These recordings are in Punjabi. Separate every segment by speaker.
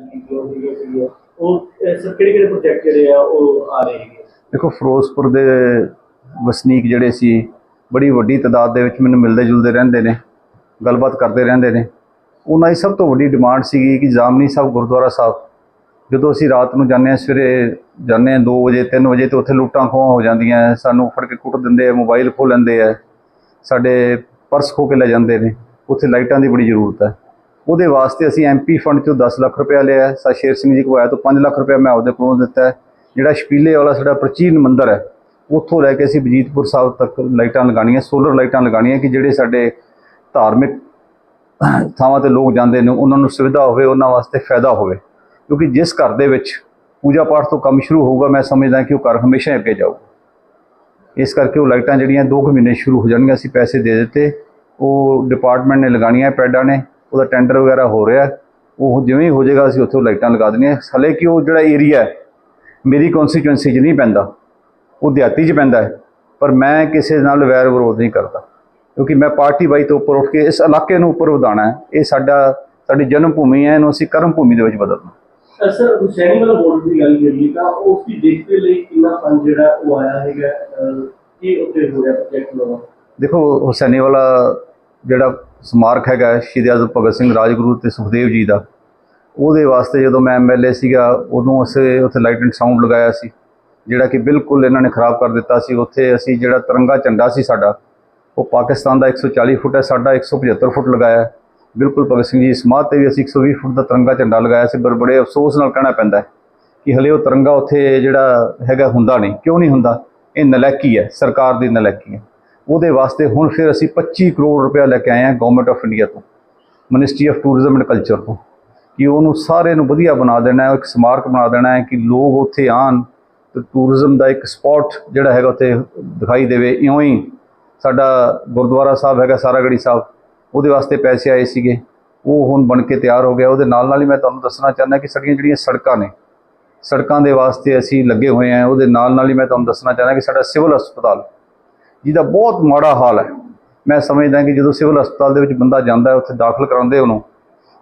Speaker 1: ਉਹ ਕਿਹੜੇ ਕਿਹੜੇ ਪ੍ਰੋਜੈਕਟ ਜਿਹੜੇ ਆ, ਉਹ ਆ ਰਹੇ ਹੈਗੇ?
Speaker 2: ਦੇਖੋ, ਫਿਰੋਜ਼ਪੁਰ ਦੇ ਵਸਨੀਕ ਜਿਹੜੇ ਸੀ, ਬੜੀ ਵੱਡੀ ਤਾਦਾਦ ਦੇ ਵਿੱਚ ਮੈਨੂੰ ਮਿਲਦੇ ਜੁਲਦੇ ਰਹਿੰਦੇ ਨੇ, ਗੱਲਬਾਤ ਕਰਦੇ ਰਹਿੰਦੇ ਨੇ। ਉਹਨਾਂ ਦੀ ਸਭ ਤੋਂ ਵੱਡੀ ਡਿਮਾਂਡ ਸੀਗੀ ਕਿ ਜਾਮਨੀ ਸਾਹਿਬ, ਗੁਰਦੁਆਰਾ ਸਾਹਿਬ, ਜਦੋਂ ਅਸੀਂ ਰਾਤ ਨੂੰ ਜਾਂਦੇ ਹਾਂ, ਸਵੇਰੇ ਜਾਂਦੇ ਹਾਂ 2 ਵਜੇ 3 ਵਜੇ ਤੇ ਉੱਥੇ ਲੁੱਟਾਂ ਖੋਹਾਂ ਹੋ ਜਾਂਦੀਆਂ ਸਾਨੂੰ ਫੜ ਕੇ ਕੁੱਟ ਦਿੰਦੇ ਆ ਮੋਬਾਈਲ ਖੋਹ ਲੈਂਦੇ ਆ ਸਾਡੇ ਪਰਸ ਖੋ ਕੇ ਲੈ ਜਾਂਦੇ ਨੇ, ਉੱਥੇ ਲਾਈਟਾਂ ਦੀ ਬੜੀ ਜ਼ਰੂਰਤ ਹੈ। ਉਹਦੇ ਵਾਸਤੇ ਅਸੀਂ ਐਮਪੀ ਫੰਡ ਚੋਂ 10 ਲੱਖ ਰੁਪਇਆ ਲਿਆ ਹੈ। ਸਾ ਸ਼ੇਰ ਸਿੰਘ ਜੀ ਕੋਲ ਆਇਆ ਤੋਂ 5 ਲੱਖ ਰੁਪਇਆ ਮੈਂ ਆਪਦੇ ਕੋਲੋਂ ਦਿੱਤਾ ਜਿਹੜਾ ਸ਼ਪੀਲੇ ਵਾਲਾ ਸਾਡਾ ਪ੍ਰਾਚੀਨ ਮੰਦਿਰ ਹੈ, ਉੱਥੋਂ ਲੈ ਕੇ ਅਸੀਂ ਬਜੀਤਪੁਰ ਸਾਹਿਬ ਤੱਕ ਲਾਈਟਾਂ ਲਗਾਉਣੀਆਂ ਸੋਲਰ ਲਾਈਟਾਂ ਲਗਾਉਣੀਆਂ ਕਿ ਜਿਹੜੇ ਸਾਡੇ ਧਾਰਮਿਕ ਥਾਵਾਂ ਤੇ ਲੋਕ ਜਾਂਦੇ ਨੇ, ਉਹਨਾਂ ਨੂੰ ਸੁਵਿਧਾ ਹੋਵੇ, ਉਹਨਾਂ ਵਾਸਤੇ ਫਾਇਦਾ ਹੋਵੇ। ਕਿਉਂਕਿ ਜਿਸ ਘਰ ਦੇ ਵਿੱਚ ਪੂਜਾ ਪਾਠ ਤੋਂ ਕੰਮ ਸ਼ੁਰੂ ਹੋਊਗਾ, ਮੈਂ ਸਮਝਦਾ ਕਿ ਉਹ ਘਰ ਹਮੇਸ਼ਾ ਹੀ ਅੱਗੇ ਜਾਊਗਾ। ਇਸ ਕਰਕੇ ਉਹ ਲਾਈਟਾਂ ਜਿਹੜੀਆਂ 2 ਮਹੀਨੇ ਸ਼ੁਰੂ ਹੋ ਜਾਣਗੀਆਂ, ਅਸੀਂ ਪੈਸੇ ਦੇ ਦਿੱਤੇ। ਉਹ ਡਿਪਾਰਟਮੈਂਟ ਨੇ ਲਗਾਉਣੀਆਂ, ਪੈਡਾਂ ਨੇ। ਉਹਦਾ ਟੈਂਡਰ ਵਗੈਰਾ ਹੋ ਰਿਹਾ। ਉਹ ਜਿਵੇਂ ਹੀ ਹੋ ਜਾਏਗਾ ਅਸੀਂ ਉੱਥੇ ਲਾਈਟਾਂ ਲਗਾ ਦੇਣੀਆਂ ਹਲੇ ਕਿ ਉਹ ਜਿਹੜਾ ਏਰੀਆ ਹੈ ਮੇਰੀ ਕਨਸਟੀਚੁਐਂਸੀ 'ਚ ਨਹੀਂ ਪੈਂਦਾ। ਉਹ ਦਿਹਾਤੀ 'ਚ ਪੈਂਦਾ ਹੈ। ਪਰ ਮੈਂ ਕਿਸੇ ਨਾਲ ਵੈਰ ਵਿਰੋਧ ਨਹੀਂ ਕਰਦਾ। ਕਿਉਂਕਿ ਮੈਂ ਪਾਰਟੀ ਬਾਈ ਤੋਂ ਉੱਪਰ ਉੱਠ ਕੇ ਇਸ ਇਲਾਕੇ ਨੂੰ ਉੱਪਰ ਵਧਾਉਣਾ ਹੈ। ਇਹ ਸਾਡਾ ਸਾਡੀ ਜਨਮ ਭੂਮੀ ਹੈ ਇਹਨੂੰ ਅਸੀਂ ਕਰਮ ਭੂਮੀ ਦੇ ਵਿੱਚ ਬਦਲਣਾ।
Speaker 1: ਸਰ ਹੁਸੈਨੀ ਵਾਲਾ ਬੋਰਡ ਦੀ ਗੱਲ ਕਰੀਏ ਤਾਂ ਉਸ ਦੀ ਦੇਖਦੇ ਲਈ ਕਿੰਨਾ ਫੰਡ ਜਿਹੜਾ ਉਹ ਆਇਆ ਹੈਗਾ ਕੀ ਉੱਤੇ ਹੋ ਰਿਹਾ ਪ੍ਰੋਜੈਕਟ ਨੂੰ
Speaker 2: ਦੇਖੋ ਹੁਸੈਨੀ ਵਾਲਾ ਜਿਹੜਾ ਸਮਾਰਕ ਹੈਗਾ ਸ਼ਹੀਦ ਆਜ਼ਮ ਭਗਤ ਸਿੰਘ ਰਾਜਗੁਰੂ ਤੇ ਸੁਖਦੇਵ ਜੀ ਦਾ। ਉਹਦੇ ਵਾਸਤੇ ਜਦੋਂ ਮੈਂ ਐਮਐਲਏ ਸੀਗਾ, ਉਦੋਂ ਅਸੀਂ ਉੱਥੇ ਲਾਈਟ ਐਂਡ ਸਾਊਂਡ ਲਗਾਇਆ ਸੀ, ਜਿਹੜਾ ਕਿ ਬਿਲਕੁਲ ਇਹਨਾਂ ਨੇ ਖਰਾਬ ਕਰ ਦਿੱਤਾ ਸੀ। ਉੱਥੇ ਅਸੀਂ ਜਿਹੜਾ ਤਿਰੰਗਾ ਝੰਡਾ ਸੀ ਸਾਡਾ, ਉਹ ਪਾਕਿਸਤਾਨ ਦਾ 140 ਫੁੱਟ ਹੈ, ਸਾਡਾ 175 ਫੁੱਟ ਲਗਾਇਆ ਬਿਲਕੁਲ ਭਗਤ ਸਿੰਘ ਜੀ ਸਮਾਧ ਤੇ ਵੀ ਅਸੀਂ 120 ਫੁੱਟ ਦਾ ਤਿਰੰਗਾ ਝੰਡਾ ਲਗਾਇਆ ਸੀ, ਪਰ ਬੜੇ ਅਫਸੋਸ ਨਾਲ ਕਹਿਣਾ ਪੈਂਦਾ ਕਿ ਹਲੇ ਉਹ ਤਿਰੰਗਾ ਉੱਥੇ ਜਿਹੜਾ ਹੈਗਾ ਹੁੰਦਾ ਨਹੀਂ। ਕਿਉਂ ਨਹੀਂ ਹੁੰਦਾ? ਇਹ ਨਲੈਕੀ ਹੈ, ਸਰਕਾਰ ਦੀ ਨਲੈਕੀ ਹੈ। ਉਹਦੇ ਵਾਸਤੇ ਹੁਣ ਫਿਰ ਅਸੀਂ 25 ਕਰੋੜ ਰੁਪਇਆ ਲੈ ਕੇ ਆਏ ਹਾਂ ਗਵਰਨਮੈਂਟ ਆਫ ਇੰਡੀਆ ਤੋਂ ministry of tourism and culture ਤੋਂ, ਕਿ ਉਹਨੂੰ ਸਾਰੇ ਨੂੰ ਵਧੀਆ ਬਣਾ ਦੇਣਾ ਹੈ ਇੱਕ ਸਮਾਰਕ ਬਣਾ ਦੇਣਾ ਹੈ ਕਿ ਲੋਕ ਉੱਥੇ ਆਣ ਤੇ ਟੂਰਿਜ਼ਮ ਦਾ ਇੱਕ ਸਪੌਟ ਜਿਹੜਾ ਹੈਗਾ ਉੱਥੇ ਦਿਖਾਈ ਦੇਵੇ, ਇਉਂ ਹੀ ਸਾਡਾ ਗੁਰਦੁਆਰਾ ਸਾਹਿਬ ਹੈਗਾ ਸਾਰਾਗੜੀ ਸਾਹਿਬ, ਉਹਦੇ ਵਾਸਤੇ ਪੈਸੇ ਆਏ ਸੀਗੇ, ਉਹ ਹੁਣ ਬਣ ਕੇ ਤਿਆਰ ਹੋ ਗਿਆ, ਉਹਦੇ ਨਾਲ ਨਾਲ ਹੀ ਮੈਂ ਤੁਹਾਨੂੰ ਦੱਸਣਾ ਚਾਹੁੰਦਾ ਕਿ ਸਾਡੀਆਂ ਜਿਹੜੀਆਂ ਸੜਕਾਂ ਨੇ, ਸੜਕਾਂ ਦੇ ਵਾਸਤੇ ਅਸੀਂ ਲੱਗੇ ਹੋਏ ਹਾਂ, ਉਹਦੇ ਨਾਲ ਨਾਲ ਹੀ ਮੈਂ ਤੁਹਾਨੂੰ ਦੱਸਣਾ ਚਾਹੁੰਦਾ ਕਿ ਸਾਡਾ ਸਿਵਲ ਹਸਪਤਾਲ ਜਿਹਦਾ ਬਹੁਤ ਮਾੜਾ ਹਾਲ ਹੈ। ਮੈਂ ਸਮਝਦਾ ਕਿ ਜਦੋਂ ਸਿਵਲ ਹਸਪਤਾਲ ਦੇ ਵਿੱਚ ਬੰਦਾ ਜਾਂਦਾ ਹੈ, ਉੱਥੇ ਦਾਖਲ ਕਰਾਉਂਦੇ ਉਹਨੂੰ,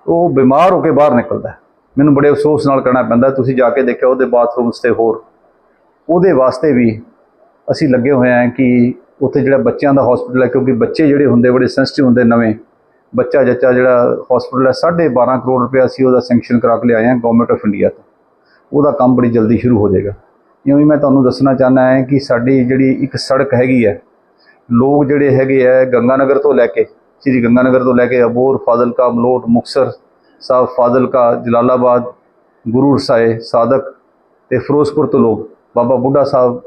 Speaker 2: ਉਹ ਬਿਮਾਰ ਹੋ ਕੇ ਬਾਹਰ ਨਿਕਲਦਾ ਮੈਨੂੰ ਬੜੇ ਅਫਸੋਸ ਨਾਲ ਕਹਿਣਾ ਪੈਂਦਾ, ਤੁਸੀਂ ਜਾ ਕੇ ਦੇਖਿਆ ਉਹਦੇ ਬਾਥਰੂਮਸ ਤੇ ਹੋਰ। ਉਹਦੇ ਵਾਸਤੇ ਵੀ ਅਸੀਂ ਲੱਗੇ ਹੋਏ ਹਾਂ ਕਿ ਉੱਥੇ ਜਿਹੜਾ ਬੱਚਿਆਂ ਦਾ ਹਸਪੀਟਲ ਹੈ, ਕਿਉਂਕਿ ਬੱਚੇ ਜਿਹੜੇ ਹੁੰਦੇ, ਬੜੇ ਸੈਂਸਿਟਿਵ ਹੁੰਦੇ ਨਵੇਂ। ਬੱਚਾ ਜੱਚਾ ਜਿਹੜਾ ਹਸਪੀਟਲ ਹੈ 12.5 ਕਰੋੜ ਰੁਪਏ ਅਸੀਂ ਉਹਦਾ ਸੈਂਕਸ਼ਨ ਕਰਾ ਕੇ ਲਿਆਏ ਹਾਂ ਗਵਰਨਮੈਂਟ ਆਫ ਇੰਡੀਆ ਤੋਂ। ਉਹਦਾ ਕੰਮ ਬੜੀ ਜਲਦੀ ਸ਼ੁਰੂ ਹੋ ਜਾਏਗਾ। ਇਉਂ ਹੀ ਮੈਂ ਤੁਹਾਨੂੰ ਦੱਸਣਾ ਚਾਹੁੰਦਾ ਹੈ ਕਿ ਸਾਡੀ ਜਿਹੜੀ ਇੱਕ ਸੜਕ ਹੈਗੀ ਹੈ, ਲੋਕ ਜਿਹੜੇ ਹੈਗੇ ਆ ਗੰਗਾਨਗਰ ਤੋਂ ਲੈ ਕੇ, ਸ੍ਰੀ ਗੰਗਾਨਗਰ ਤੋਂ ਲੈ ਕੇ ਅਬੋਰ ਫਾਜ਼ਿਲਕਾ, ਮਲੋਟ ਮੁਕਸਰ ਸਾਹਿਬ, ਫਾਜ਼ਿਲਕਾ, ਜਲਾਲਾਬਾਦ, ਗੁਰੂ ਸਾਹਿਬ ਸਾਦਕ ਤੇ ਫਿਰੋਜ਼ਪੁਰ ਤੋਂ ਲੋਕ ਬਾਬਾ ਬੁੱਢਾ ਸਾਹਿਬ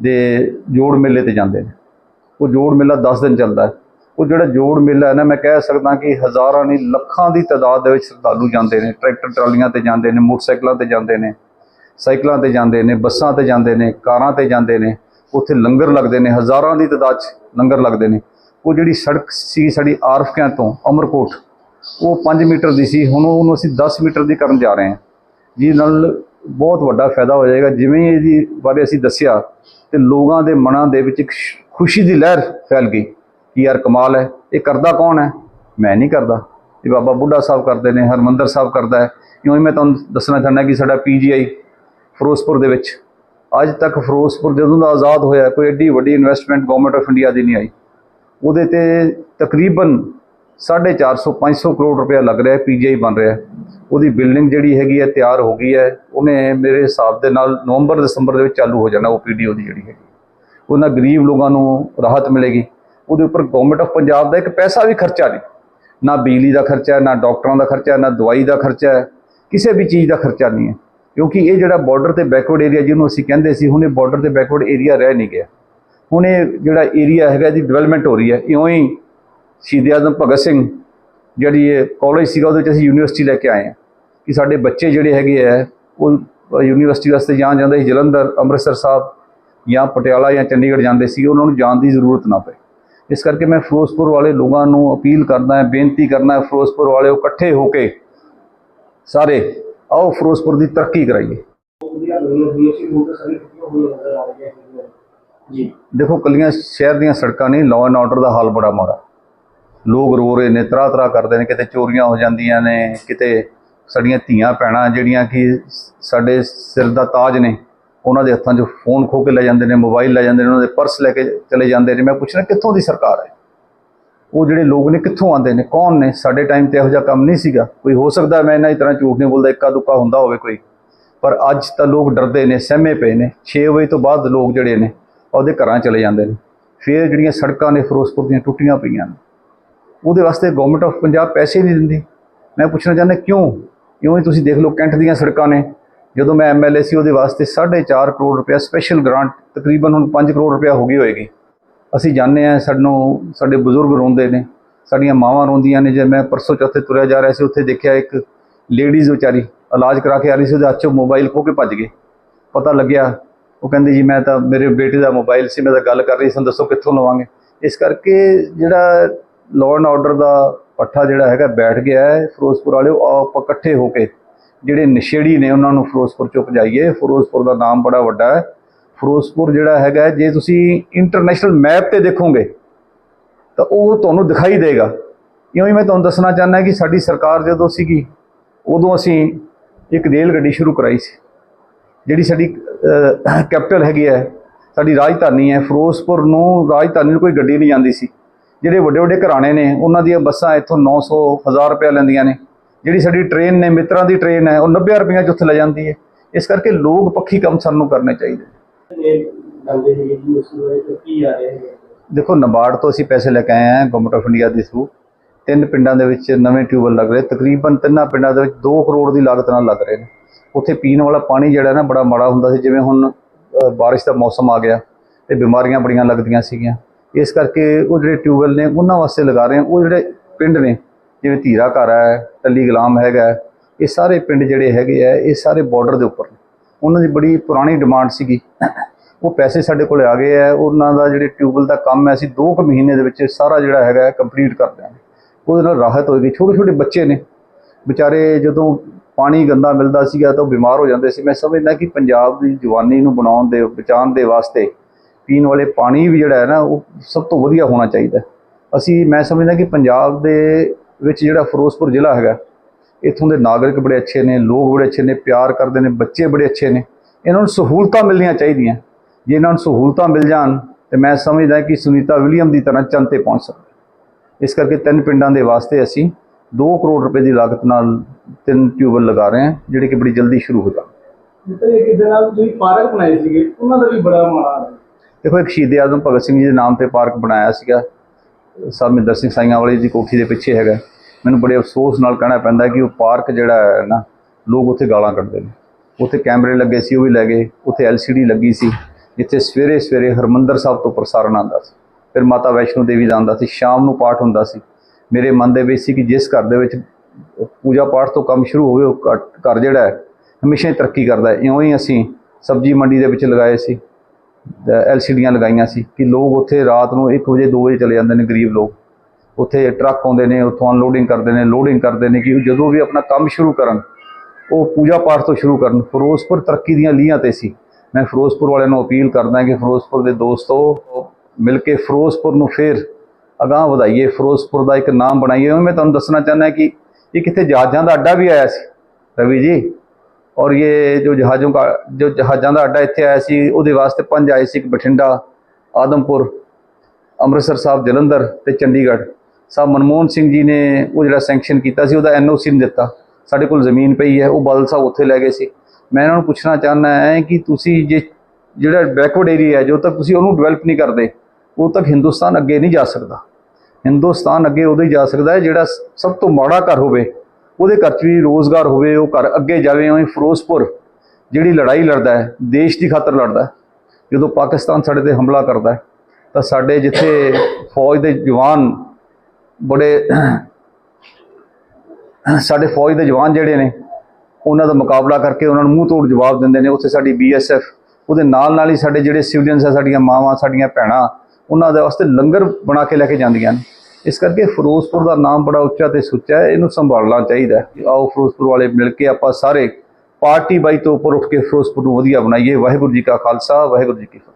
Speaker 2: ਦੇ ਜੋੜ ਮੇਲੇ ਤੇ ਜਾਂਦੇ ਨੇ। ਉਹ ਜੋੜ ਮੇਲਾ 10 ਦਿਨ ਚੱਲਦਾ ਹੈ। ਉਹ ਜਿਹੜਾ ਜੋੜ ਮੇਲਾ ਹੈ ਨਾ, ਮੈਂ ਕਹਿ ਸਕਦਾ ਕਿ ਹਜ਼ਾਰਾਂ ਨਹੀਂ, ਲੱਖਾਂ ਦੀ ਤਾਦਾਦ ਦੇ ਵਿੱਚ ਸ਼ਰਧਾਲੂ ਜਾਂਦੇ ਨੇ, ਟਰੈਕਟਰ ਟਰਾਲੀਆਂ ਤੇ ਜਾਂਦੇ ਨੇ, ਮੋਟਰਸਾਈਕਲਾਂ ਤੇ ਜਾਂਦੇ ਨੇ। ਸਾਈਕਲਾਂ ਤੇ ਜਾਂਦੇ ਨੇ, ਬੱਸਾਂ ਤੇ ਜਾਂਦੇ ਨੇ, ਕਾਰਾਂ ਤੇ ਜਾਂਦੇ ਨੇ, ਉੱਥੇ ਲੰਗਰ ਲੱਗਦੇ ਨੇ, ਹਜ਼ਾਰਾਂ ਦੀ ਤਾਦਾਦ 'ਚ ਲੰਗਰ ਲੱਗਦੇ ਨੇ। ਉਹ ਜਿਹੜੀ ਸੜਕ ਸੀ ਸਾਡੀ ਆਰਫਕਿਆਂ ਤੋਂ ਅਮਰਕੋਟ, ਉਹ 5 ਮੀਟਰ ਦੀ ਸੀ, ਹੁਣ ਉਹਨੂੰ ਅਸੀਂ 10 ਮੀਟਰ ਦੀ ਕਰਨ ਜਾ ਰਹੇ ਹਾਂ। ਜਿਹਦੇ ਨਾਲ ਬਹੁਤ ਵੱਡਾ ਫਾਇਦਾ ਹੋ ਜਾਏਗਾ। ਜਿਵੇਂ ਇਹਦੀ ਬਾਰੇ ਅਸੀਂ ਦੱਸਿਆ, ਤੇ ਲੋਕਾਂ ਦੇ ਮਨਾਂ ਦੇ ਵਿੱਚ ਇੱਕ ਖੁਸ਼ੀ ਦੀ ਲਹਿਰ ਫੈਲ ਗਈ ਕਿ ਯਾਰ ਕਮਾਲ ਹੈ, ਇਹ ਕਰਦਾ ਕੌਣ ਹੈ? ਮੈਂ ਨਹੀਂ ਕਰਦਾ। ਇਹ ਬਾਬਾ ਬੁੱਢਾ ਸਾਹਿਬ ਕਰਦੇ ਨੇ, ਹਰਮੰਦਰ ਸਾਹਿਬ ਕਰਦਾ ਹੈ। ਕਿਉਂ ਮੈਂ ਤੁਹਾਨੂੰ ਦੱਸਣਾ ਚਾਹੁੰਦਾ ਕਿ ਸਾਡਾ ਪੀਜੀਆਈ ਫਿਰੋਜ਼ਪੁਰ ਦੇ ਵਿੱਚ। ਅੱਜ ਤੱਕ ਫਿਰੋਜ਼ਪੁਰ ਜਦੋਂ ਦਾ ਆਜ਼ਾਦ ਹੋਇਆ, ਕੋਈ ਐਡੀ ਵੱਡੀ ਇਨਵੈਸਟਮੈਂਟ ਗਵਰਨਮੈਂਟ ਆਫ ਇੰਡੀਆ ਦੀ ਨਹੀਂ ਆਈ। ਉਹਦੇ ਤੇ ਤਕਰੀਬਨ 450 500 ਕਰੋੜ ਰੁਪਇਆ ਲੱਗ ਰਿਹਾ ਹੈ ਪੀਜੀਆਈ ਬਣ ਰਿਹਾ। ਉਹਦੀ ਬਿਲਡਿੰਗ ਜਿਹੜੀ ਹੈਗੀ ਹੈ, ਤਿਆਰ ਹੋ ਗਈ ਹੈ। ਉਹਨੇ ਮੇਰੇ ਹਿਸਾਬ ਦੇ ਨਾਲ ਨਵੰਬਰ, ਦਸੰਬਰ ਦੇ ਵਿੱਚ ਚਾਲੂ ਹੋ ਜਾਣਾ, ਉਹ ਓਪੀਡੀ ਦੀ ਜਿਹੜੀ ਹੈਗੀ। ਉਹਨਾਂ ਗਰੀਬ ਲੋਕਾਂ ਨੂੰ ਰਾਹਤ ਮਿਲੇਗੀ। ਉਹਦੇ ਉੱਪਰ ਗਵਰਨਮੈਂਟ ਆਫ ਪੰਜਾਬ ਦਾ ਇੱਕ ਪੈਸਾ ਵੀ ਖਰਚਾ ਨਹੀਂ। ਨਾ ਬਿਜਲੀ ਦਾ ਖਰਚਾ, ਨਾ ਡਾਕਟਰਾਂ ਦਾ ਖਰਚਾ, ਨਾ ਦਵਾਈ ਦਾ ਖਰਚਾ। ਕਿਸੇ ਵੀ ਚੀਜ਼ ਦਾ ਖਰਚਾ ਨਹੀਂ ਹੈ। ਕਿਉਂਕਿ ਇਹ ਜਿਹੜਾ ਬਾਰਡਰ ਤੇ ਬੈਕਵਰਡ ਏਰੀਆ ਜਿਹਨੂੰ ਅਸੀਂ ਕਹਿੰਦੇ ਸੀ, ਹੁਣ ਇਹ ਬਾਰਡਰ ਤੇ ਬੈਕਵਰਡ ਏਰੀਆ ਰਹਿ ਨਹੀਂ ਗਿਆ। ਹੁਣ ਇਹ ਜਿਹੜਾ ਏਰੀਆ ਹੈਗਾ, ਇਹਦੀ ਡਿਵੈਲਪਮੈਂਟ ਹੋ ਰਹੀ ਹੈ। ਇਉਂ ਹੀ ਸ਼ਹੀਦ ਆਜ਼ਮ ਭਗਤ ਸਿੰਘ ਜਿਹੜੀ ਇਹ ਕਾਲਜ ਸੀਗਾ, ਉਹਦੇ ਵਿੱਚ ਅਸੀਂ ਯੂਨੀਵਰਸਿਟੀ ਲੈ ਕੇ ਆਏ ਹਾਂ ਕਿ ਸਾਡੇ ਬੱਚੇ ਜਿਹੜੇ ਹੈਗੇ ਆ, ਉਹ ਯੂਨੀਵਰਸਿਟੀ ਵਾਸਤੇ ਜਾਂ ਜਾਂਦੇ ਸੀ ਜਲੰਧਰ, ਅੰਮ੍ਰਿਤਸਰ ਸਾਹਿਬ ਜਾਂ ਪਟਿਆਲਾ ਜਾਂ ਚੰਡੀਗੜ੍ਹ ਜਾਂਦੇ ਸੀ, ਉਹਨਾਂ ਨੂੰ ਜਾਣ ਦੀ ਜ਼ਰੂਰਤ ਨਾ ਪਏ। ਇਸ ਕਰਕੇ ਮੈਂ ਫਿਰੋਜ਼ਪੁਰ ਵਾਲੇ ਲੋਕਾਂ ਨੂੰ ਅਪੀਲ ਕਰਦਾ ਹਾਂ ਬੇਨਤੀ ਕਰਨਾ ਹੈ ਫਿਰੋਜ਼ਪੁਰ ਵਾਲਿਓ ਇਕੱਠੇ ਹੋ ਕੇ ਸਾਰੇ ਆਓ ਫਿਰੋਜ਼ਪੁਰ ਦੀ ਤਰੱਕੀ ਕਰਾਈਏ। ਦੇਖੋ ਕੱਲੀਆਂ ਸ਼ਹਿਰ ਦੀਆਂ ਸੜਕਾਂ ਨਹੀਂ ਲਾਅ ਐਂਡ ਆਰਡਰ ਦਾ ਹਾਲ ਬੜਾ ਮਾੜਾ। ਲੋਕ ਰੋ ਰਹੇ ਨੇ ਤਰ੍ਹਾਂ ਤਰ੍ਹਾਂ ਕਰਦੇ ਨੇ ਕਿਤੇ ਚੋਰੀਆਂ ਹੋ ਜਾਂਦੀਆਂ ਨੇ ਕਿਤੇ ਸਾਡੀਆਂ ਧੀਆਂ ਭੈਣਾਂ ਜਿਹੜੀਆਂ ਕਿ ਸਾਡੇ ਸਿਰ ਦਾ ਤਾਜ ਨੇ ਉਹਨਾਂ ਦੇ ਹੱਥਾਂ 'ਚ ਫੋਨ ਖੋ ਕੇ ਲੈ ਜਾਂਦੇ ਨੇ ਮੋਬਾਈਲ ਲੈ ਜਾਂਦੇ ਨੇ ਉਹਨਾਂ ਦੇ ਪਰਸ ਲੈ ਕੇ ਚਲੇ ਜਾਂਦੇ ਨੇ। ਮੈਂ ਪੁੱਛਣਾ ਕਿੱਥੋਂ ਦੀ ਸਰਕਾਰ ਹੈ? ਉਹ ਜਿਹੜੇ ਲੋਕ ਨੇ ਕਿੱਥੋਂ ਆਉਂਦੇ ਨੇ? ਕੌਣ ਨੇ? ਸਾਡੇ ਟਾਈਮ ਤੇ ਇਹੋ ਜਿਹਾ ਕੰਮ ਨਹੀਂ ਸੀਗਾ। ਕੋਈ ਹੋ ਸਕਦਾ ਮੈਂ ਇਹਨਾਂ ਦੀ ਤਰ੍ਹਾਂ ਝੂਠ ਨਹੀਂ ਬੋਲਦਾ, ਇੱਕਾ ਦੁੱਕਾ ਹੁੰਦਾ ਹੋਵੇ ਕੋਈ। ਪਰ ਅੱਜ ਤਾਂ ਲੋਕ ਡਰਦੇ ਨੇ, ਸਹਿਮੇ ਪਏ ਨੇ। 6 ਵਜੇ ਤੋਂ ਬਾਅਦ ਲੋਕ ਜਿਹੜੇ ਨੇ, ਉਹਦੇ ਘਰਾਂ ਚਲੇ ਜਾਂਦੇ ਨੇ। ਫਿਰ ਜਿਹੜੀਆਂ ਸੜਕਾਂ ਨੇ ਫਿਰੋਜ਼ਪੁਰ ਦੀਆਂ ਟੁੱਟੀਆਂ ਪਈਆਂ ਨੇ। ਉਹਦੇ ਵਾਸਤੇ ਗਵਰਨਮੈਂਟ ਆਫ ਪੰਜਾਬ ਪੈਸੇ ਨਹੀਂ ਦਿੰਦੀ। ਮੈਂ ਪੁੱਛਣਾ ਚਾਹੁੰਦਾ, ਕਿਉਂ? ਇਉਂ ਹੀ ਤੁਸੀਂ ਦੇਖ ਲਓ ਕੈਂਟ ਦੀਆਂ ਸੜਕਾਂ ਨੇ। ਜਦੋਂ ਮੈਂ ਐਮਐਲਏ ਸੀ, ਉਹਦੇ ਵਾਸਤੇ 4.5 ਕਰੋੜ ਰੁਪਇਆ ਸਪੈਸ਼ਲ ਗ੍ਰਾਂਟ ਤਕਰੀਬਨ ਹੁਣ 5 ਕਰੋੜ ਰੁਪਇਆ ਹੋ ਗਈ ਹੋਏਗੀ। ਅਸੀਂ ਜਾਣਦੇ ਹਾਂ ਸਾਨੂੰ, ਸਾਡੇ ਬਜ਼ੁਰਗ ਰੋਂਦੇ ਨੇ, ਸਾਡੀਆਂ ਮਾਵਾਂ ਰੋਂਦੀਆਂ ਨੇ, ਜੇ ਮੈਂ ਪਰਸੋਂ ਚੌਥੇ ਤੁਰਿਆ ਜਾ ਰਿਹਾ ਸੀ, ਉੱਥੇ ਦੇਖਿਆ ਇੱਕ ਲੇਡੀਜ਼ ਵਿਚਾਰੀ ਇਲਾਜ ਕਰਾ ਕੇ ਆ ਰਹੀ ਸੀ, ਉਹਦੇ ਹੱਥ 'ਚੋਂ ਮੋਬਾਈਲ ਖੋ ਕੇ ਭੱਜ ਗਏ ਪਤਾ ਲੱਗਿਆ, ਉਹ ਕਹਿੰਦੇ ਜੀ, ਮੈਂ ਤਾਂ ਮੇਰੇ ਬੇਟੇ ਦਾ ਮੋਬਾਈਲ ਸੀ, ਮੈਂ ਤਾਂ ਗੱਲ ਕਰ ਰਹੀ ਸੀ ਦੱਸੋ ਕਿੱਥੋਂ ਲਵਾਂਗੇ। ਇਸ ਕਰਕੇ ਜਿਹੜਾ ਲਾਅ ਐਂਡ ਆਰਡਰ ਦਾ ਪੱਠਾ ਜਿਹੜਾ ਹੈਗਾ, ਬੈਠ ਗਿਆ ਹੈ ਫਿਰੋਜ਼ਪੁਰ ਵਾਲਿਓ ਆਓ ਆਪਾਂ ਇਕੱਠੇ ਹੋ ਕੇ, ਜਿਹੜੇ ਨਸ਼ੇੜੀ ਨੇ, ਉਹਨਾਂ ਨੂੰ ਫਿਰੋਜ਼ਪੁਰ ਚੋਂ ਭਜਾਈਏ ਫਿਰੋਜ਼ਪੁਰ ਦਾ ਨਾਮ ਬੜਾ ਵੱਡਾ ਹੈ। ਫਿਰੋਜ਼ਪੁਰ ਜਿਹੜਾ ਹੈਗਾ, ਜੇ ਤੁਸੀਂ ਇੰਟਰਨੈਸ਼ਨਲ ਮੈਪ ਤੇ ਦੇਖੋਗੇ, ਤਾਂ ਉਹ ਤੁਹਾਨੂੰ ਦਿਖਾਈ ਦੇਗਾ। ਇਉਂ ਹੀ ਮੈਂ ਤੁਹਾਨੂੰ ਦੱਸਣਾ ਚਾਹੁੰਦਾ ਕਿ ਸਾਡੀ ਸਰਕਾਰ ਜਦੋਂ ਸੀਗੀ, ਉਦੋਂ ਅਸੀਂ ਇੱਕ ਰੇਲ ਗੱਡੀ ਸ਼ੁਰੂ ਕਰਾਈ ਸੀ, ਜਿਹੜੀ ਸਾਡੀ ਕੈਪੀਟਲ ਹੈਗੀ ਹੈ, ਸਾਡੀ ਰਾਜਧਾਨੀ ਹੈ। ਫਿਰੋਜ਼ਪੁਰ ਨੂੰ ਰਾਜਧਾਨੀ ਨੂੰ ਕੋਈ ਗੱਡੀ ਨਹੀਂ ਜਾਂਦੀ ਸੀ। ਜਿਹੜੇ ਵੱਡੇ ਵੱਡੇ ਘਰਾਣੇ ਨੇ, ਉਹਨਾਂ ਦੀਆਂ ਬੱਸਾਂ ਇੱਥੋਂ 900 1000 ਰੁਪਏ ਲੈਂਦੀਆਂ ਨੇ। ਜਿਹੜੀ ਸਾਡੀ ਟ੍ਰੇਨ ਨੇ, ਮਿੱਤਰਾਂ ਦੀ ਟ੍ਰੇਨ ਹੈ, ਉਹ 90 ਰੁਪਈਆਂ 'ਚ ਉੱਥੇ ਲੈ ਜਾਂਦੀ ਹੈ। ਇਸ ਕਰਕੇ ਲੋਕ ਪੱਖੀ ਕੰਮ ਸਾਨੂੰ ਕਰਨੇ ਚਾਹੀਦੇ ਦੇਖੋ, ਨਬਾਰਡ ਤੋਂ ਅਸੀਂ ਪੈਸੇ ਲੈ ਕੇ ਆਏ ਹਾਂ ਗਵਰਨਮੈਂਟ ਆਫ ਇੰਡੀਆ ਦੇ ਥਰੂ ਤਿੰਨ ਪਿੰਡਾਂ ਦੇ ਵਿੱਚ ਨਵੇਂ ਟਿਊਬਲ ਲੱਗ ਰਹੇ। ਤਕਰੀਬਨ ਤਿੰਨਾਂ ਪਿੰਡਾਂ ਦੇ ਵਿੱਚ 2 ਕਰੋੜ ਦੀ ਲਾਗਤ ਨਾਲ ਲੱਗ ਰਹੇ ਨੇ। ਉੱਥੇ ਪੀਣ ਵਾਲਾ ਪਾਣੀ ਜਿਹੜਾ ਨਾ, ਬੜਾ ਮਾੜਾ ਹੁੰਦਾ ਸੀ। ਜਿਵੇਂ ਹੁਣ ਬਾਰਿਸ਼ ਦਾ ਮੌਸਮ ਆ ਗਿਆ ਤੇ ਬਿਮਾਰੀਆਂ ਬੜੀਆਂ ਲੱਗਦੀਆਂ ਸੀਗੀਆਂ। ਇਸ ਕਰਕੇ ਉਹ ਜਿਹੜੇ ਟਿਊਬਲ ਨੇ, ਉਹਨਾਂ ਵਾਸਤੇ ਲਗਾ ਰਹੇ ਹਾਂ। ਉਹ ਜਿਹੜੇ ਪਿੰਡ ਨੇ, ਜਿਵੇਂ ਧੀਰਾ ਘਰ ਹੈ, ਟੱਲੀ ਗੁਲਾਮ ਹੈਗਾ ਇਹ ਸਾਰੇ ਪਿੰਡ ਜਿਹੜੇ ਹੈਗੇ ਆ, ਇਹ ਸਾਰੇ ਬਾਰਡਰ ਦੇ ਉੱਪਰ ਨੇ। ਉਹਨਾਂ ਦੀ ਬੜੀ ਪੁਰਾਣੀ ਡਿਮਾਂਡ ਸੀਗੀ। ਉਹ ਪੈਸੇ ਸਾਡੇ ਕੋਲ ਆ ਗਏ ਆ ਉਹਨਾਂ ਦਾ ਜਿਹੜੇ ਟਿਊਬਲ ਦਾ ਕੰਮ ਹੈ ਅਸੀਂ 2 ਕੁ ਮਹੀਨੇ ਦੇ ਵਿੱਚ ਸਾਰਾ ਜਿਹੜਾ ਹੈਗਾ ਕੰਪਲੀਟ ਕਰ ਦਿਆਂਗੇ। ਉਹਦੇ ਨਾਲ ਰਾਹਤ ਹੋਏਗੀ। ਛੋਟੇ ਛੋਟੇ ਬੱਚੇ ਨੇ। ਵਿਚਾਰੇ ਜਦੋਂ ਪਾਣੀ ਗੰਦਾ ਮਿਲਦਾ ਸੀਗਾ ਤਾਂ ਉਹ ਬਿਮਾਰ ਹੋ ਜਾਂਦੇ ਸੀ। ਮੈਂ ਸਮਝਦਾ ਕਿ ਪੰਜਾਬ ਦੀ ਜਵਾਨੀ ਨੂੰ ਬਣਾਉਣ ਦੇ, ਬਚਾਉਣ ਦੇ ਵਾਸਤੇ ਪੀਣ ਵਾਲੇ ਪਾਣੀ ਵੀ ਜਿਹੜਾ ਹੈ ਨਾ, ਉਹ ਸਭ ਤੋਂ ਵਧੀਆ ਹੋਣਾ ਚਾਹੀਦਾ। ਅਸੀਂ, ਮੈਂ ਸਮਝਦਾ ਕਿ ਪੰਜਾਬ ਦੇ ਵਿੱਚ ਜਿਹੜਾ ਫਿਰੋਜ਼ਪੁਰ ਜ਼ਿਲ੍ਹਾ ਹੈਗਾ ਇੱਥੋਂ ਦੇ ਨਾਗਰਿਕ ਬੜੇ ਅੱਛੇ ਨੇ ਲੋਕ ਬੜੇ ਅੱਛੇ ਨੇ ਪਿਆਰ ਕਰਦੇ ਨੇ ਬੱਚੇ ਬੜੇ ਅੱਛੇ ਨੇ। ਇਹਨਾਂ ਨੂੰ ਸਹੂਲਤਾਂ ਮਿਲਣੀਆਂ ਚਾਹੀਦੀਆਂ। ਜੇ ਇਹਨਾਂ ਨੂੰ ਸਹੂਲਤਾਂ ਮਿਲ ਜਾਣ ਤੇ ਮੈਂ ਸਮਝਦਾ ਕਿ ਸੁਨੀਤਾ ਵਿਲੀਅਮ ਦੀ ਤਰ੍ਹਾਂ ਚੰਦ ਤੇ ਪਹੁੰਚ ਸਕਦੇ ਇਸ ਕਰਕੇ ਤਿੰਨ ਪਿੰਡਾਂ ਦੇ ਵਾਸਤੇ ਅਸੀਂ 2 ਕਰੋੜ ਰੁਪਏ ਦੀ ਲਾਗਤ ਨਾਲ ਤਿੰਨ ਟਿਊਬਲ ਲਗਾ ਰਹੇ ਹਾਂ ਜਿਹੜੇ ਕਿ ਬੜੀ ਜਲਦੀ ਸ਼ੁਰੂ ਹੋ ਜਾਣ।
Speaker 1: ਇੱਕ ਦੇ ਨਾਲ ਤੁਸੀਂ ਪਾਰਕ ਬਣਾਏ ਸੀਗੇ ਉਹਨਾਂ ਦਾ ਵੀ ਬੜਾ ਮਾਣਾ ਹੈ
Speaker 2: ਦੇਖੋ ਇੱਕ ਸ਼ਹੀਦ ਆਜ਼ਮ ਭਗਤ ਸਿੰਘ ਜੀ ਦੇ ਨਾਮ ਤੇ ਪਾਰਕ ਬਣਾਇਆ ਸੀਗਾ। ਸਰਮਿੰਦਰ ਸਿੰਘ ਸਾਈਆਂ ਵਾਲੀ ਦੀ ਕੋਠੀ ਦੇ ਪਿੱਛੇ ਹੈਗਾ। ਮੈਨੂੰ ਬੜੇ ਅਫਸੋਸ ਨਾਲ ਕਹਿਣਾ ਪੈਂਦਾ ਕਿ ਉਹ ਪਾਰਕ ਜਿਹੜਾ ਹੈ ਨਾ, ਲੋਕ ਉੱਥੇ ਗਾਲਾਂ ਕੱਢਦੇ ਨੇ। ਉੱਥੇ ਕੈਮਰੇ ਲੱਗੇ ਸੀ, ਉਹ ਵੀ ਲੈ ਗਏ। ਉੱਥੇ ਐਲਸੀਡੀ ਲੱਗੀ ਸੀ, ਜਿੱਥੇ ਸਵੇਰੇ ਸਵੇਰੇ ਹਰਮੰਦਰ ਸਾਹਿਬ ਤੋਂ ਪ੍ਰਸਾਰਣ ਆਉਂਦਾ ਸੀ। ਫਿਰ ਮਾਤਾ ਵੈਸ਼ਨੋ ਦੇਵੀ ਦਾ ਆਉਂਦਾ ਸੀ, ਸ਼ਾਮ ਨੂੰ ਪਾਠ ਹੁੰਦਾ ਸੀ। ਮੇਰੇ ਮਨ ਦੇ ਵਿੱਚ ਸੀ ਕਿ ਜਿਸ ਘਰ ਦੇ ਵਿੱਚ ਪੂਜਾ ਪਾਠ ਤੋਂ ਕੰਮ ਸ਼ੁਰੂ ਹੋਵੇ, ਉਹ ਘਰ- ਘਰ ਜਿਹੜਾ ਹੈ, ਹਮੇਸ਼ਾ ਹੀ ਤਰੱਕੀ ਕਰਦਾ ਹੈ। ਇਉਂ ਹੀ ਅਸੀਂ ਸਬਜ਼ੀ ਮੰਡੀ ਦੇ ਵਿੱਚ ਲਗਾਏ ਸੀ, ਐਲਸੀਡੀਆਂ ਲਗਾਈਆਂ ਸੀ ਕਿ ਲੋਕ ਉੱਥੇ ਰਾਤ ਨੂੰ 1 ਵਜੇ 2 ਵਜੇ ਚਲੇ ਜਾਂਦੇ ਨੇ, ਗਰੀਬ ਲੋਕ। ਉੱਥੇ ਟਰੱਕ ਆਉਂਦੇ ਨੇ, ਉੱਥੋਂ ਅਨਲੋਡਿੰਗ ਕਰਦੇ ਨੇ ਲੋਡਿੰਗ ਕਰਦੇ ਨੇ ਕਿ ਉਹ ਜਦੋਂ ਵੀ ਆਪਣਾ ਕੰਮ ਸ਼ੁਰੂ ਕਰਨ, ਉਹ ਪੂਜਾ ਪਾਠ ਤੋਂ ਸ਼ੁਰੂ ਕਰਨ। ਫਿਰੋਜ਼ਪੁਰ ਤਰੱਕੀ ਦੀਆਂ ਲੀਹਾਂ ਤੇ ਸੀ। ਮੈਂ ਫਿਰੋਜ਼ਪੁਰ ਵਾਲਿਆਂ ਨੂੰ ਅਪੀਲ ਕਰਦਾ ਕਿ ਫਿਰੋਜ਼ਪੁਰ ਦੇ ਦੋਸਤੋ, ਮਿਲ ਕੇ ਫਿਰੋਜ਼ਪੁਰ ਨੂੰ ਫੇਰ ਅਗਾਂਹ ਵਧਾਈਏ। ਫਿਰੋਜ਼ਪੁਰ ਦਾ ਇੱਕ ਨਾਮ ਬਣਾਈਏ। ਉਹ ਮੈਂ ਤੁਹਾਨੂੰ ਦੱਸਣਾ ਚਾਹੁੰਦਾ ਕਿ ਇਹ ਕਿਤੇ ਜਹਾਜ਼ਾਂ ਦਾ ਅੱਡਾ ਵੀ ਆਇਆ ਸੀ, ਰਵੀ ਜੀ। ਔਰ ਇਹ ਜੋ ਜਹਾਜ਼ੋਂ ਦਾ ਜੋ ਜਹਾਜ਼ਾਂ ਦਾ ਅੱਡਾ ਇੱਥੇ ਆਇਆ ਸੀ, ਉਹਦੇ ਵਾਸਤੇ ਪੰਜ ਆਏ ਸੀ। ਇੱਕ ਬਠਿੰਡਾ, ਆਦਮਪੁਰ, ਅੰਮ੍ਰਿਤਸਰ ਸਾਹਿਬ, ਜਲੰਧਰ ਤੇ ਚੰਡੀਗੜ੍ਹ। ਸਾਹਿਬ ਮਨਮੋਹਨ ਸਿੰਘ ਜੀ ਨੇ ਉਹ ਜਿਹੜਾ ਸੈਂਕਸ਼ਨ ਕੀਤਾ ਸੀ, ਉਹਦਾ ਐਨਓਸੀ ਨਹੀਂ ਦਿੱਤਾ। ਸਾਡੇ ਕੋਲ ਜ਼ਮੀਨ ਪਈ ਹੈ, ਉਹ ਬਾਦਲ ਸਾਹਿਬ ਉੱਥੇ ਲੈ ਗਏ ਸੀ। ਮੈਂ ਇਹਨਾਂ ਨੂੰ ਪੁੱਛਣਾ ਚਾਹੁੰਦਾ ਹੈ ਕਿ ਤੁਸੀਂ ਜੇ ਜਿਹੜਾ ਬੈਕਵਰਡ ਏਰੀਆ ਹੈ, ਜੋ ਤੱਕ ਤੁਸੀਂ ਉਹਨੂੰ ਡਿਵੈਲਪ ਨਹੀਂ ਕਰਦੇ ਉਦੋਂ ਤੱਕ ਹਿੰਦੁਸਤਾਨ ਅੱਗੇ ਨਹੀਂ ਜਾ ਸਕਦਾ। ਹਿੰਦੁਸਤਾਨ ਅੱਗੇ ਉਦੋਂ ਹੀ ਜਾ ਸਕਦਾ ਹੈ, ਜਿਹੜਾ ਸਭ ਤੋਂ ਮਾੜਾ ਘਰ ਹੋਵੇ, ਉਹਦੇ ਘਰ 'ਚ ਵੀ ਰੋਜ਼ਗਾਰ ਹੋਵੇ, ਉਹ ਘਰ ਅੱਗੇ ਜਾਵੇ, ਉਹੀ ਫਿਰੋਜ਼ਪੁਰ, ਜਿਹੜੀ ਲੜਾਈ ਲੜਦਾ ਹੈ, ਦੇਸ਼ ਦੀ ਖਾਤਰ ਲੜਦਾ ਹੈ। ਜਦੋਂ ਪਾਕਿਸਤਾਨ ਸਾਡੇ ਤੇ ਹਮਲਾ ਕਰਦਾ ਹੈ, ਤਾਂ ਸਾਡੇ ਜਿੱਥੇ ਫੌਜ ਦੇ ਜਵਾਨ ਬੜੇ ਸਾਡੇ ਫੌਜ ਦੇ ਜਵਾਨ ਜਿਹੜੇ ਨੇ, ਉਹਨਾਂ ਦਾ ਮੁਕਾਬਲਾ ਕਰਕੇ ਉਹਨਾਂ ਨੂੰ ਮੂੰਹ ਤੋੜ ਜਵਾਬ ਦਿੰਦੇ ਨੇ, ਉੱਥੇ ਸਾਡੀ ਬੀਐਸਐਫ ਉਹਦੇ ਨਾਲ ਨਾਲ ਹੀ ਸਾਡੇ ਜਿਹੜੇ ਸਿਵਲੀਅਨਸ ਆ, ਸਾਡੀਆਂ ਮਾਵਾਂ, ਸਾਡੀਆਂ ਭੈਣਾਂ, ਉਹਨਾਂ ਦੇ ਵਾਸਤੇ ਲੰਗਰ ਬਣਾ ਕੇ ਲੈ ਕੇ ਜਾਂਦੀਆਂ ਨੇ। ਇਸ ਕਰਕੇ ਫਿਰੋਜ਼ਪੁਰ ਦਾ ਨਾਮ ਬੜਾ ਉੱਚਾ ਤੇ ਸੁੱਚਾ ਹੈ, ਇਹਨੂੰ ਸੰਭਾਲਣਾ ਚਾਹੀਦਾ ਹੈ ਆਓ ਫਿਰੋਜ਼ਪੁਰ ਵਾਲੇ ਮਿਲ ਕੇ ਆਪਾਂ ਸਾਰੇ ਪਾਰਟੀ ਬਾਈ ਤੋਂ ਉੱਪਰ ਉੱਠ ਕੇ ਫਿਰੋਜ਼ਪੁਰ ਨੂੰ ਵਧੀਆ ਬਣਾਈਏ। ਵਾਹਿਗੁਰੂ ਜੀ ਕਾ ਖਾਲਸਾ, ਵਾਹਿਗੁਰੂ ਜੀ ਕੀ ਫਤਿਹ।